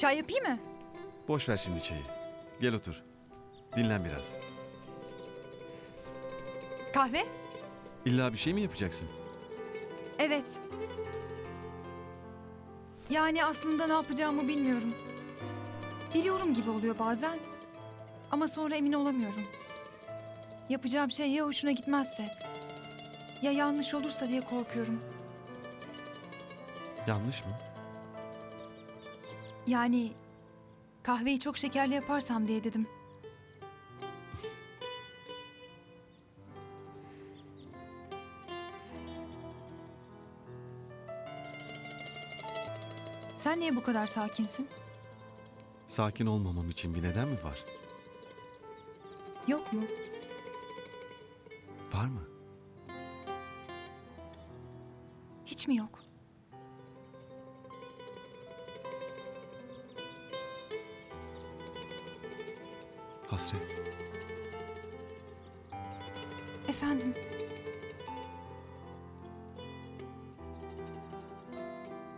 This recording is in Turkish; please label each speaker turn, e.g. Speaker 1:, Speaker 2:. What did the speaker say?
Speaker 1: Çay yapayım mı?
Speaker 2: Boş ver şimdi çayı. Gel otur. Dinlen biraz.
Speaker 1: Kahve?
Speaker 2: İlla bir şey mi yapacaksın?
Speaker 1: Evet. Yani aslında ne yapacağımı bilmiyorum. Biliyorum gibi oluyor bazen. Ama sonra emin olamıyorum. Yapacağım şey ya hoşuna gitmezse. Ya yanlış olursa diye korkuyorum.
Speaker 2: Yanlış mı?
Speaker 1: Yani kahveyi çok şekerli yaparsam diye dedim. Sen niye bu kadar sakinsin?
Speaker 2: Sakin olmamam için bir neden mi var?
Speaker 1: Yok mu?
Speaker 2: Var mı?
Speaker 1: Hiç mi yok?
Speaker 2: Hasret.
Speaker 1: Efendim,